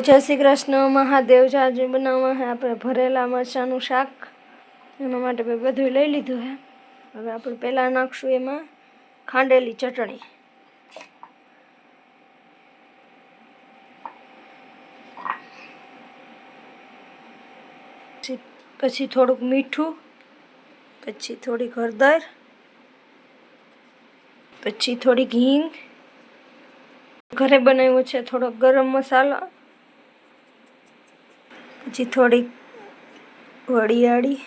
જય શ્રી કૃષ્ણ, મહાદેવ જાજુ બનાવવા હે. આપણે ભરેલા મરચાંનું શાક. એના માટે મેં બધું લઈ લીધું હે. હવે આપણે પહેલાં નાખશું એમાં ખાંડેલી ચટણી. પછી થોડુંક મીઠું, પછી થોડીક હળદર, પછી થોડીક હિંગ. ઘરે બનાવ્યો છે થોડોક ગરમ મસાલો. પછી થોડીક વડિયાળી,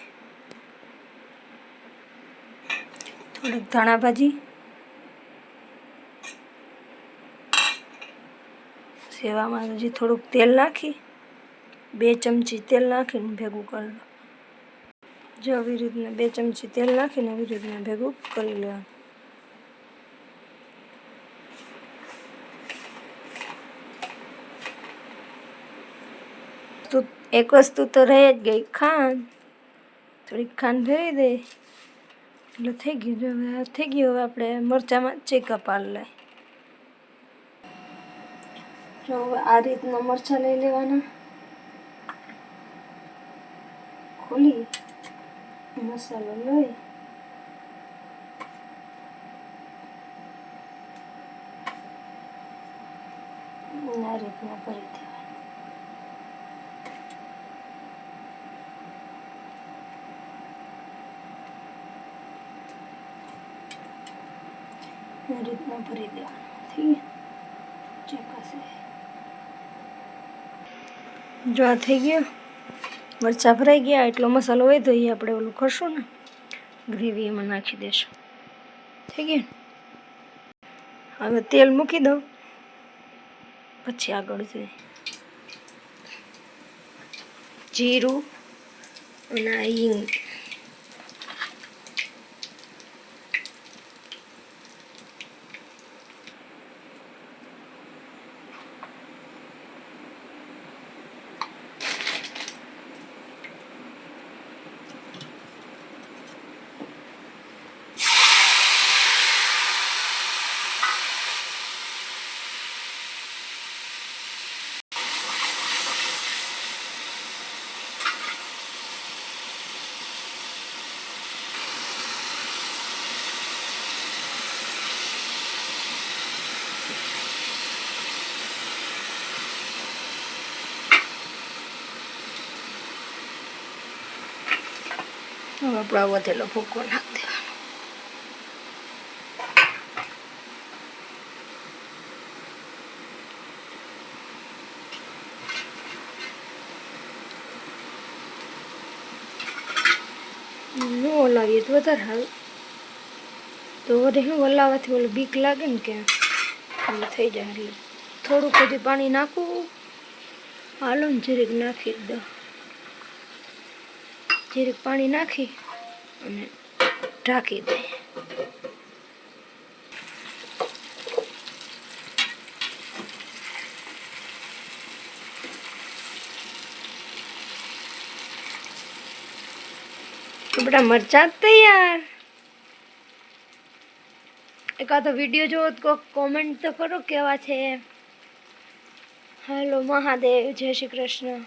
થોડીક ધાણા ભાજી સેવામાં હજી થોડુંક તેલ નાખી, બે ચમચી તેલ નાખીને ભેગું કરી લો. જો આવી રીતના બે ચમચી તેલ નાખીને આવી રીતના ભેગું કરી લેવાનું તો એક વસ્તુ તો રહી જ ગઈ. ખાંડ. થોડીક ખાંડ ભરી દે. એટલે થઈ ગયું. હવે થઈ ગયું. હવે આપણે મરચાંમાં ચેકઅપ પાડ લઈ. જો આ રીતના મરચાં લઈ લેવાના. ખોલી. મસાલો લઈ. આ રીતના કરી આ રીતના ભરી દેવાનું થઈ ચકાસે જો આ થઈ ગયો. મરચાં ભરાઈ ગયા, એટલો મસાલો હોય તો એ આપણે ઓલું કરશું ને. ગ્રેવી એમાં નાખી દેશું. થઈ ગયું? હવે તેલ મૂકી દઉં. પછી આગળ જોઈએ. જીરું અને હિંગ. હવે આપણો વધેલો ભૂકો નાખી દેવાનો ઓલાવીએ તો વધારે સારું તો વધે શું ઓલાવવાથી ઓલું બીક લાગે ને કે થઈ જાય એટલે થોડુંક હજી પાણી નાખવું હાલો ને જરીક નાખી દઉં જરીક પાણી નાખી અને ઢાંકી દઈએ આપણા મરચાં તૈયાર. એકાદો વીડિયો જોવો તો કોમેન્ટ તો કરો કેવા છે. હેલો મહાદેવ, જય શ્રી કૃષ્ણ.